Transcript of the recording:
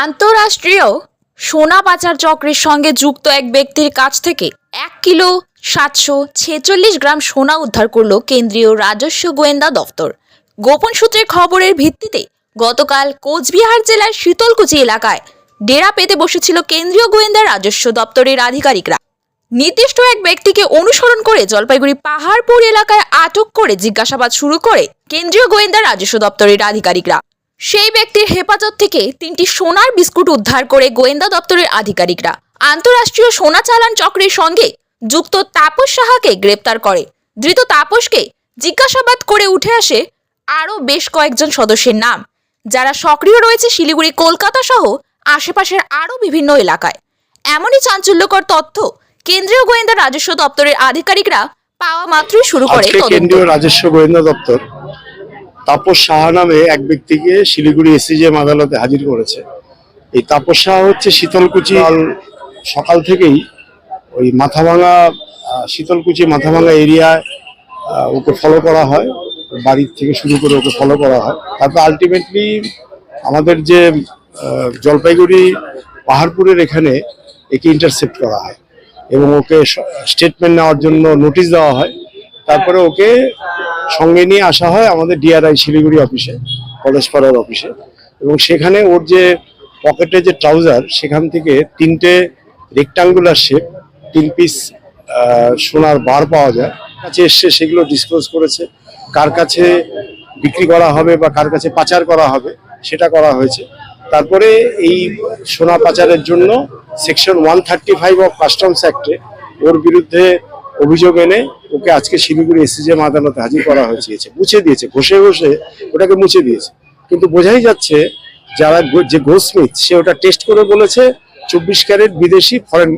আন্তঃরাষ্ট্রীয় সোনা পাচার চক্রের সঙ্গে যুক্ত এক ব্যক্তির কাছ থেকে এক কিলো সাতশো ছেচল্লিশ গ্রাম সোনা উদ্ধার করল কেন্দ্রীয় রাজস্ব গোয়েন্দা দফতর। গোপন সূত্রের খবরের ভিত্তিতে গতকাল কোচবিহার জেলার শীতলকুচি এলাকায় ডেরা পেতে বসেছিল কেন্দ্রীয় গোয়েন্দা রাজস্ব দপ্তরের আধিকারিকরা। নির্দিষ্ট এক ব্যক্তিকে অনুসরণ করে জলপাইগুড়ি পাহাড়পুর এলাকায় আটক করে জিজ্ঞাসাবাদ শুরু করে কেন্দ্রীয় গোয়েন্দা রাজস্ব দপ্তরের আধিকারিকরা। সেই ব্যক্তির হেফাজত থেকে তিনটি সোনার বিস্কুট উদ্ধার করে গোয়েন্দা দপ্তরের আধিকারিকরা আন্তঃরাষ্ট্রীয় সোনা চালান চক্রের সঙ্গে যুক্ত তাপস সাহাকে গ্রেপ্তার করে। ধৃত তাপসকে জিজ্ঞাসাবাদ করে উঠে আসে আরও বেশ কয়েকজন সদস্যের নাম যারা সক্রিয় রয়েছে শিলিগুড়ি কলকাতা সহ আশেপাশের আরও বিভিন্ন এলাকায়। এমনই চাঞ্চল্যকর তথ্য কেন্দ্রীয় গোয়েন্দা রাজস্ব দপ্তরের আধিকারিকরা পাওয়া মাত্রই শুরু করে কেন্দ্রীয় রাজস্ব গোয়েন্দা দপ্তর তাপস সাহা নামে এক ব্যক্তিকে শিলিগুড়ি এসিজিএম আদালতে হাজির করেছে। এই তাপস সাহা হচ্ছে শীতলকুচি কাল সকাল থেকেই ওই মাথাভাঙা শীতলকুচি মাথাভাঙা এরিয়ায় ওকে ফলো করা হয়। বাড়ির থেকে শুরু করে ওকে ফলো করা হয়। তারপর আলটিমেটলি আমাদের যে জলপাইগুড়ি পাহাড়পুরের এখানে একে ইন্টারসেপ্ট করা হয় এবং ওকে স্টেটমেন্ট নেওয়ার জন্য নোটিশ দেওয়া হয়। তারপরে ওকে সঙ্গে নিয়ে আসা হয় আমাদের ডিআরআই শিলিগুড়ি অফিসে, কলেজ পাড়ার অফিসে। এবং সেখানে ওর যে পকেটে যে ট্রাউজার, সেখান থেকে তিনটে রেক্টাঙ্গুলার শেপ তিন পিস সোনার বার পাওয়া যায়। কাছে এসছে সেগুলো ডিসক্লোজ করেছে। কার কাছে বিক্রি করা হবে বা কার কাছে পাচার করা হবে, সেটা করা হয়েছে। তারপরে এই সোনা পাচারের জন্য section one thirty five of customs অ্যাক্টে ওর বিরুদ্ধে অভিযোগ এনে ওকে আজকে শিলিগুড়ি এসিজিএম আদালতে হাজির করা হয়েছে, মুছে দিয়েছে, ঘষে ঘষে ওটাকে মুছে দিয়েছে। কিন্তু বোঝাই যাচ্ছে যারা যে গোস্মিথ সে ওটা টেস্ট করে বলেছে, চব্বিশ ক্যারেট বিদেশি ফরেন